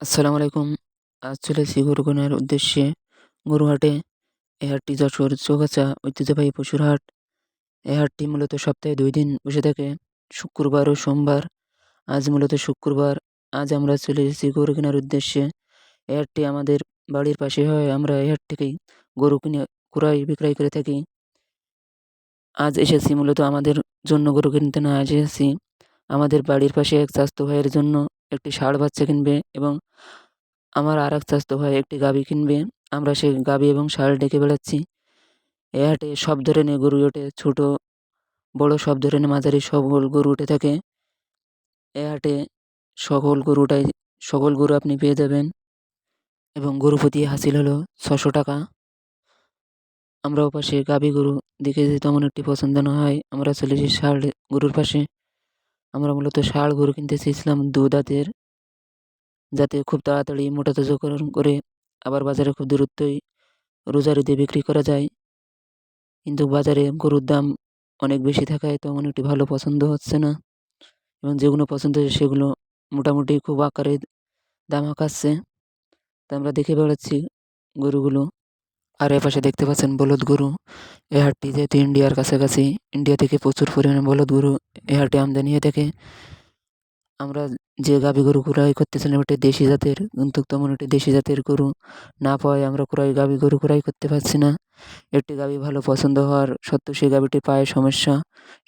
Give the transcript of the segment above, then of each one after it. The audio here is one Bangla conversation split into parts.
আসসালামু আলাইকুম। আজ চলেছি কেনার উদ্দেশ্যে গরুহাটে। এ হাটটি যশোর চৌগাছা ঐতিহ্যবাহী পশুর হাট। এই হাটটি মূলত সপ্তাহে দুই দিন বসে থাকে, শুক্রবার ও সোমবার। আজ মূলত শুক্রবার। আজ আমরা চলে এসেছি গরু কেনার উদ্দেশ্যে। এ হাটটি আমাদের বাড়ির পাশে হয় আমরা এ হাট থেকেই গরু কিনে ক্রয় বিক্রয় করে থাকি। আজ এসেছি মূলত আমাদের জন্য গরু কিনতে না, আজ এসেছি আমাদের বাড়ির পাশে এক স্বাস্থ্য ভাইয়ের জন্য একটি ষাঁড় বাচ্চা কিনবে এবং আমার আরেক চাচাতো ভাই একটি গাভী কিনবে। আমরা সেই গাভী এবং ষাঁড় ডেকে বেড়াচ্ছি। এ হাটে সব ধরনের গরু ওঠে, ছোট বড় সব ধরনের মাঝারি সকল গরু উঠে থাকে। এ হাটে সকল গরুটাই সকল গরু আপনি পেয়ে যাবেন এবং গরু প্রতি হাসিল হলো ছশো টাকা। আমরা ওপাশে গাভী গরু দেখেছি তেমন একটি পছন্দ না হয় আমরা চলে এসেছি ষাঁড় গরুর পাশে। আমরা মূলত ষাঁড় গরু কিনতে চেয়েছিলাম দু দাঁতের যাতে খুব তাড়াতাড়ি মোটা তাজাকরণ করে আবার বাজারে খুব দূরত্বই রোজারি দিয়ে বিক্রি করা যায়। কিন্তু বাজারে গরুর দাম অনেক বেশি থাকায় তেমন একটি ভালো পছন্দ হচ্ছে না। এবং যেগুলো পছন্দ হচ্ছে সেগুলো মোটামুটি খুব আকারে দাম আঁকাচ্ছে। তা আমরা দেখে বেড়াচ্ছি গরুগুলো। আর এপাশে দেখতে পাচ্ছেন বলদ গরু। এই হাটটি যেহেতু ইন্ডিয়ার কাছাকাছি, ইন্ডিয়া থেকে প্রচুর পরিমাণে বলদ গরু এই হাটে আমদানি হয়ে থাকে। আমরা যে গাভী গরু ক্রয় করতেছিলাম ওটি দেশি জাতের কিন্তু তেমন ওটি দেশি জাতের গরু। না পাওয়ায় আমরা ক্রয় গাভী গরু ক্রয় করতে পারছি না। একটি গাভী ভালো পছন্দ হওয়ার সত্ত্বেও সেই গাভীটির পায়ে সমস্যা।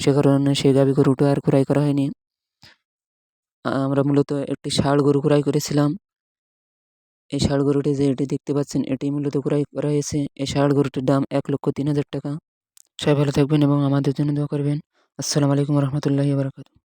সে কারণে সেই গাভী গরুটা আর ক্রয় করা হয়নি। আমরা মূলত একটি ষাঁড় গরু ক্রয় করেছিলাম। এই ষাঁড় গরুটি যে এটি দেখতে পাচ্ছেন, এটি মূলত ক্রয় করা হয়েছে। এই ষাঁড় গরুটির দাম এক লক্ষ তিন হাজার টাকা। সবাই ভালো থাকবেন এবং আমাদের জন্য দোয়া করবেন। আসসালামু আলাইকুম রহমতুল্লাহি বারাকাতুহু।